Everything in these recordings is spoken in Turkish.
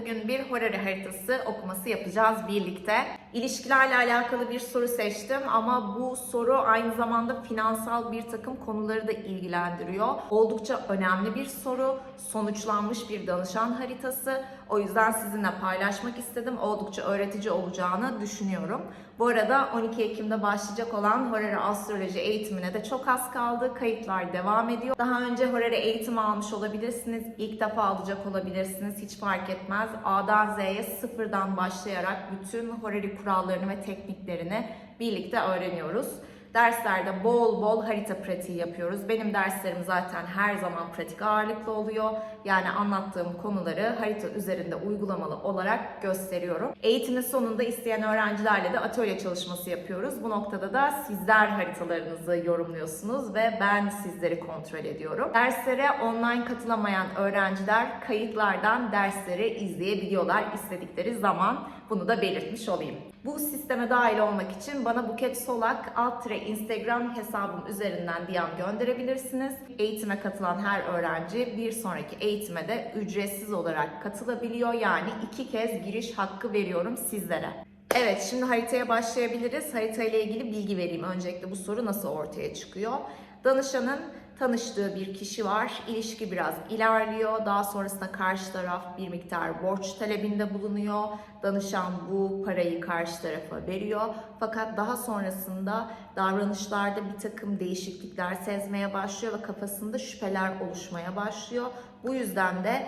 Bugün bir Horary haritası okuması yapacağız birlikte. İlişkilerle alakalı bir soru seçtim ama bu soru aynı zamanda finansal bir takım konuları da ilgilendiriyor. Oldukça önemli bir soru, sonuçlanmış bir danışan haritası. O yüzden sizinle paylaşmak istedim. Oldukça öğretici olacağını düşünüyorum. Bu arada 12 Ekim'de başlayacak olan Horary Astroloji eğitimine de çok az kaldı. Kayıtlar devam ediyor. Daha önce Horary eğitimi almış olabilirsiniz. İlk defa alacak olabilirsiniz. Hiç fark etmez. A'dan Z'ye sıfırdan başlayarak bütün Horary kurallarını ve tekniklerini birlikte öğreniyoruz. Derslerde bol bol harita pratiği yapıyoruz. Benim derslerim zaten her zaman pratik ağırlıklı oluyor. Yani anlattığım konuları harita üzerinde uygulamalı olarak gösteriyorum. Eğitimin sonunda isteyen öğrencilerle de atölye çalışması yapıyoruz. Bu noktada da sizler haritalarınızı yorumluyorsunuz ve ben sizleri kontrol ediyorum. Derslere online katılamayan öğrenciler kayıtlardan dersleri izleyebiliyorlar istedikleri zaman. Bunu da belirtmiş olayım. Bu sisteme dahil olmak için bana Buket Solak alt Instagram hesabım üzerinden DM gönderebilirsiniz. Eğitime katılan her öğrenci bir sonraki eğitime de ücretsiz olarak katılabiliyor. Yani iki kez giriş hakkı veriyorum sizlere. Evet şimdi haritaya başlayabiliriz. Harita ile ilgili bilgi vereyim. Öncelikle bu soru nasıl ortaya çıkıyor? Danışanın tanıştığı bir kişi var. İlişki biraz ilerliyor. Daha sonrasında karşı taraf bir miktar borç talebinde bulunuyor. Danışan bu parayı karşı tarafa veriyor. Fakat daha sonrasında davranışlarda bir takım değişiklikler sezmeye başlıyor ve kafasında şüpheler oluşmaya başlıyor. Bu yüzden de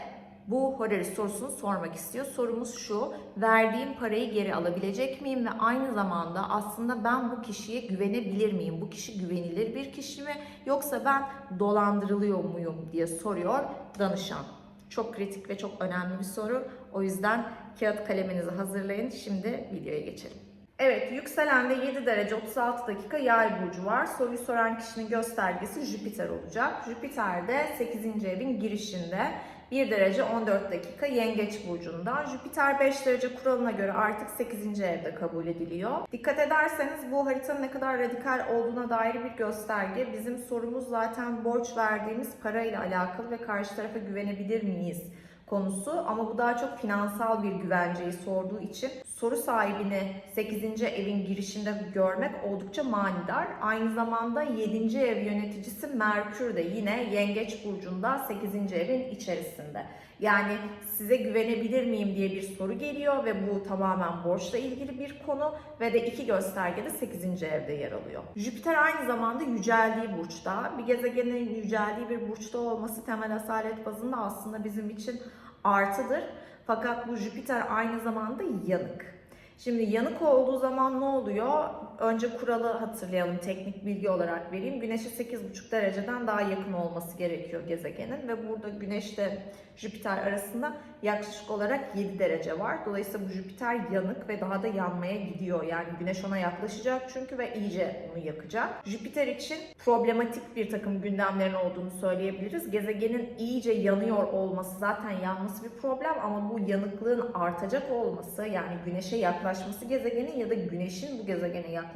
bu Horary sorusunu sormak istiyor. Sorumuz şu, verdiğim parayı geri alabilecek miyim ve aynı zamanda aslında ben bu kişiye güvenebilir miyim? Bu kişi güvenilir bir kişi mi yoksa ben dolandırılıyor muyum diye soruyor danışan. Çok kritik ve çok önemli bir soru. O yüzden kağıt kaleminizi hazırlayın. Şimdi videoya geçelim. Evet, yükselende 7 derece 36 dakika yay burcu var. Soruyu soran kişinin göstergesi Jüpiter olacak. Jüpiter de 8. evin girişinde 1 derece 14 dakika yengeç burcunda. Jüpiter 5 derece kuralına göre artık 8. evde kabul ediliyor. Dikkat ederseniz bu haritanın ne kadar radikal olduğuna dair bir gösterge. Bizim sorumuz zaten borç verdiğimiz parayla alakalı ve karşı tarafa güvenebilir miyiz? Konusu ama bu daha çok finansal bir güvenceyi sorduğu için soru sahibini 8. evin girişinde görmek oldukça manidar. Aynı zamanda 7. ev yöneticisi Merkür de yine Yengeç burcunda 8. evin içerisinde. Yani size güvenebilir miyim diye bir soru geliyor ve bu tamamen borçla ilgili bir konu ve de iki gösterge de 8. evde yer alıyor. Jüpiter aynı zamanda yüceldiği burçta. Bir gezegenin yüceldiği bir burçta olması temel asalet bazında aslında bizim için artıdır. Fakat bu Jüpiter aynı zamanda yanık. Şimdi yanık olduğu zaman ne oluyor? Önce kuralı hatırlayalım, teknik bilgi olarak vereyim. Güneş'e 8,5 dereceden daha yakın olması gerekiyor gezegenin ve burada Güneş'te Jüpiter arasında yaklaşık olarak 7 derece var. Dolayısıyla bu Jüpiter yanık ve daha da yanmaya gidiyor. Yani Güneş ona yaklaşacak çünkü ve iyice onu yakacak. Jüpiter için problematik bir takım gündemlerin olduğunu söyleyebiliriz. Gezegenin iyice yanıyor olması zaten yanması bir problem ama bu yanıklığın artacak olması yani Güneş'e yaklaşması gezegenin ya da Güneş'in bu gezegene yaklaşması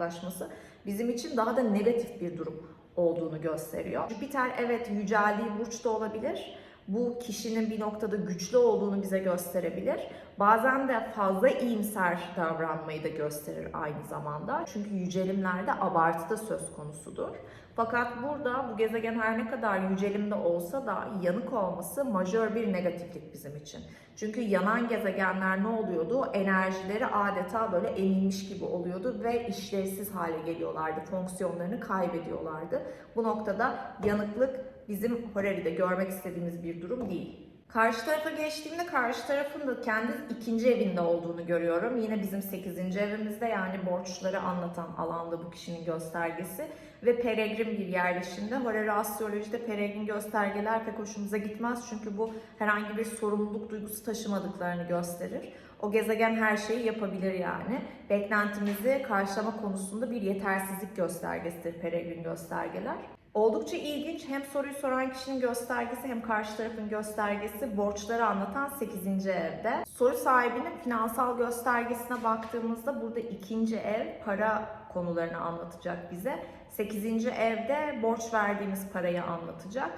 bizim için daha da negatif bir durum olduğunu gösteriyor. Jüpiter evet yüceldiği burçta olabilir bu kişinin bir noktada güçlü olduğunu bize gösterebilir. Bazen de fazla iyimser davranmayı da gösterir aynı zamanda. Çünkü yücelimlerde abartı da söz konusudur. Fakat burada bu gezegen her ne kadar yücelimde olsa da yanık olması majör bir negatiflik bizim için. Çünkü yanan gezegenler ne oluyordu? Enerjileri adeta böyle emilmiş gibi oluyordu ve işlevsiz hale geliyorlardı. Fonksiyonlarını kaybediyorlardı. Bu noktada yanıklık bizim Horari'de görmek istediğimiz bir durum değil. Karşı tarafa geçtiğimde karşı tarafın da kendi ikinci evinde olduğunu görüyorum. Yine bizim 8. evimizde yani borçları anlatan alanda bu kişinin göstergesi ve peregrin bir yerleşimde. Horary astrolojide peregrin göstergeler pek hoşumuza gitmez çünkü bu herhangi bir sorumluluk duygusu taşımadıklarını gösterir. O gezegen her şeyi yapabilir yani. Beklentimizi karşılama konusunda bir yetersizlik göstergesidir peregrin göstergeler. Oldukça ilginç hem soruyu soran kişinin göstergesi hem karşı tarafın göstergesi borçları anlatan 8. evde. Soru sahibinin finansal göstergesine baktığımızda burada ikinci ev para konularını anlatacak bize. 8. evde borç verdiğimiz parayı anlatacak.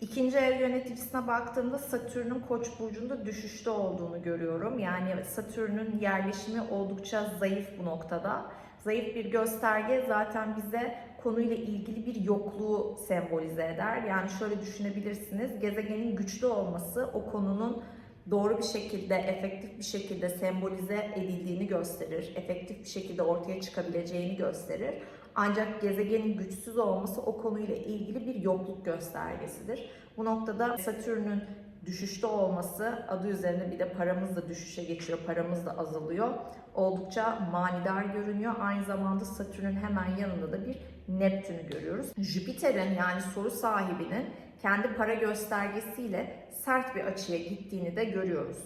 İkinci ev yöneticisine baktığımda Satürn'ün Koç burcunda düşüşte olduğunu görüyorum. Yani Satürn'ün yerleşimi oldukça zayıf bu noktada. Zayıf bir gösterge zaten bize konuyla ilgili bir yokluğu sembolize eder. Yani şöyle düşünebilirsiniz. Gezegenin güçlü olması o konunun doğru bir şekilde, efektif bir şekilde sembolize edildiğini gösterir. Efektif bir şekilde ortaya çıkabileceğini gösterir. Ancak gezegenin güçsüz olması o konuyla ilgili bir yokluk göstergesidir. Bu noktada Satürn'ün düşüşte olması adı üzerinde bir de paramız da düşüşe geçiyor, paramız da azalıyor. Oldukça manidar görünüyor. Aynı zamanda Satürn'ün hemen yanında da bir Neptün'ü görüyoruz. Jüpiter'in yani soru sahibinin kendi para göstergesiyle sert bir açıya gittiğini de görüyoruz.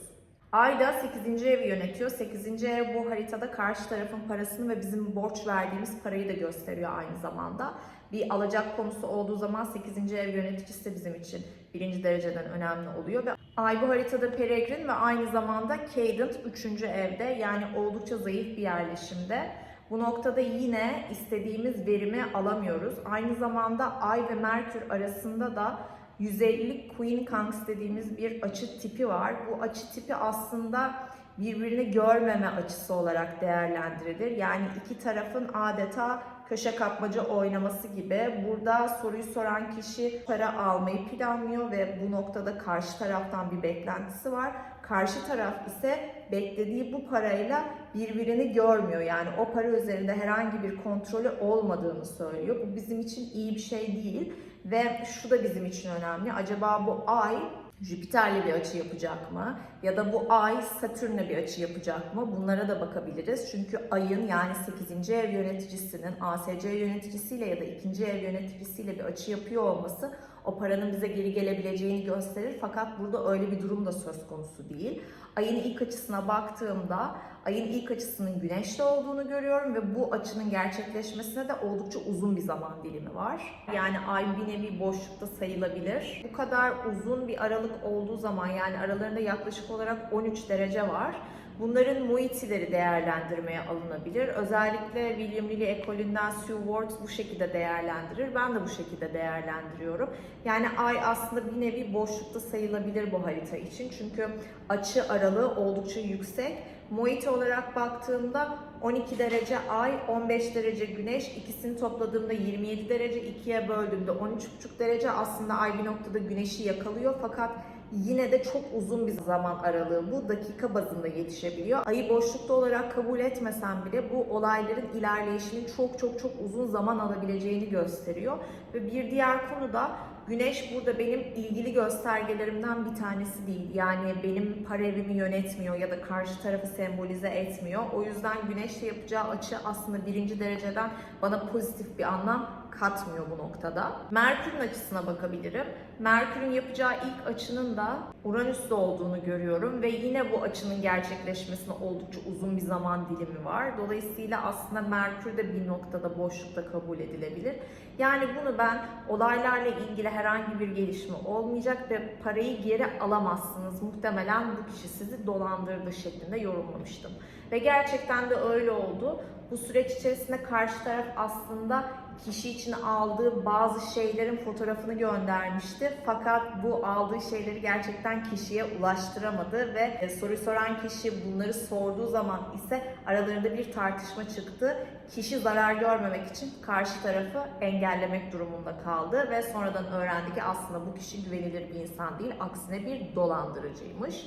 Ay da 8. evi yönetiyor. 8. ev bu haritada karşı tarafın parasını ve bizim borç verdiğimiz parayı da gösteriyor aynı zamanda. Bir alacak konusu olduğu zaman 8. ev yöneticisi de bizim için birinci dereceden önemli oluyor. Ve Ay bu haritada peregrin ve aynı zamanda Cadent 3. evde yani oldukça zayıf bir yerleşimde. Bu noktada yine istediğimiz verimi alamıyoruz. Aynı zamanda Ay ve Merkür arasında da 150'lik Queen Conks dediğimiz bir açı tipi var. Bu açı tipi aslında birbirini görmeme açısı olarak değerlendirilir. Yani iki tarafın adeta köşe kapmaca oynaması gibi. Burada soruyu soran kişi para almayı planlıyor ve bu noktada karşı taraftan bir beklentisi var. Karşı taraf ise beklediği bu parayla birbirini görmüyor. Yani o para üzerinde herhangi bir kontrolü olmadığını söylüyor. Bu bizim için iyi bir şey değil. Ve şu da bizim için önemli. Acaba bu ay Jüpiter'le bir açı yapacak mı? Ya da bu ay Satürn'le bir açı yapacak mı? Bunlara da bakabiliriz. Çünkü ayın yani 8. ev yöneticisinin ASC yöneticisiyle ya da 2. ev yöneticisiyle bir açı yapıyor olması o paranın bize geri gelebileceğini gösterir. Fakat burada öyle bir durum da söz konusu değil. Ayın ilk açısına baktığımda ayın ilk açısının güneşte olduğunu görüyorum ve bu açının gerçekleşmesine de oldukça uzun bir zaman dilimi var. Yani ay bir nevi boşlukta sayılabilir. Bu kadar uzun bir aralık olduğu zaman yani aralarında yaklaşık olarak 13 derece var. Bunların muitileri değerlendirmeye alınabilir. Özellikle William Lilly ekolünden Sue Ward bu şekilde değerlendirir. Ben de bu şekilde değerlendiriyorum. Yani ay aslında bir nevi boşlukta sayılabilir bu harita için. Çünkü açı aralığı oldukça yüksek. Moiti olarak baktığımda 12 derece ay, 15 derece güneş, ikisini topladığımda 27 derece, ikiye böldüğümde 13,5 derece aslında ay bir noktada güneşi yakalıyor fakat yine de çok uzun bir zaman aralığı bu dakika bazında yetişebiliyor. Ayı boşlukta olarak kabul etmesem bile bu olayların ilerleyişinin çok çok çok uzun zaman alabileceğini gösteriyor. Ve bir diğer konu da Güneş burada benim ilgili göstergelerimden bir tanesi değil. Yani benim para evimi yönetmiyor ya da karşı tarafı sembolize etmiyor. O yüzden Güneşle yapacağı açı aslında birinci dereceden bana pozitif bir anlam katmıyor bu noktada. Merkür'ün açısına bakabilirim. Merkür'ün yapacağı ilk açının da Uranüs'te olduğunu görüyorum ve yine bu açının gerçekleşmesine oldukça uzun bir zaman dilimi var. Dolayısıyla aslında Merkür de bir noktada boşlukta kabul edilebilir. Yani bunu ben olaylarla ilgili herhangi bir gelişme olmayacak ve parayı geri alamazsınız. Muhtemelen bu kişi sizi dolandırdı şeklinde yorumlamıştım. Ve gerçekten de öyle oldu. Bu süreç içerisinde karşı taraf aslında kişi için aldığı bazı şeylerin fotoğrafını göndermişti. Fakat bu aldığı şeyleri gerçekten kişiye ulaştıramadı ve e, soruyu soran kişi bunları sorduğu zaman ise aralarında bir tartışma çıktı. Kişi zarar görmemek için karşı tarafı engellemek durumunda kaldı ve sonradan öğrendi ki aslında bu kişi güvenilir bir insan değil, aksine bir dolandırıcıymış.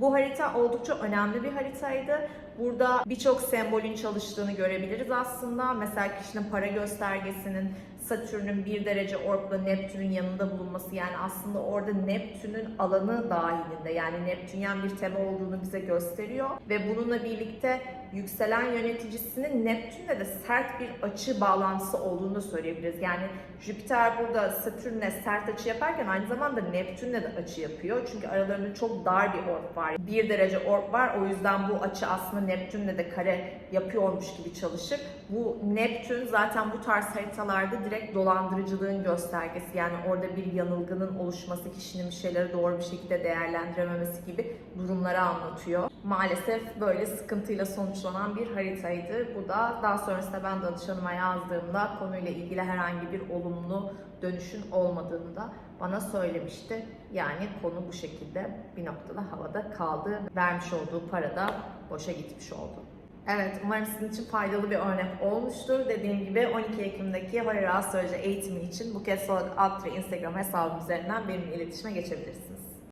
Bu harita oldukça önemli bir haritaydı. Burada birçok sembolün çalıştığını görebiliriz aslında. Mesela kişinin para göstergesinin Satürn'ün bir derece orkla Neptün'ün yanında bulunması yani aslında orada Neptün'ün alanı dahilinde yani Neptünyen bir tema olduğunu bize gösteriyor ve bununla birlikte yükselen yöneticisinin Neptün'le de sert bir açı bağlantısı olduğunu söyleyebiliriz. Yani Jüpiter burada Satürn'le sert açı yaparken aynı zamanda Neptün'le de açı yapıyor. Çünkü aralarında çok dar bir ork var. Bir derece ork var. O yüzden bu açı aslında Neptün'le de kare yapıyormuş gibi çalışır. Bu Neptün zaten bu tarz haritalarda direkt direkt dolandırıcılığın göstergesi. Yani orada bir yanılgının oluşması, kişinin bir şeyleri doğru bir şekilde değerlendirememesi gibi durumları anlatıyor. Maalesef böyle sıkıntıyla sonuçlanan bir haritaydı. Bu da daha sonrasında ben danışanıma yazdığımda konuyla ilgili herhangi bir olumlu dönüşün olmadığını da bana söylemişti. Yani konu bu şekilde bir noktada havada kaldı. Vermiş olduğu para da boşa gitmiş oldu. Evet, umarım sizin için faydalı bir örnek olmuştur. Dediğim gibi 12 Ekim'deki Varera Astroloji eğitimi için Buket Solat alt ve Instagram hesabım üzerinden benimle iletişime geçebilirsiniz.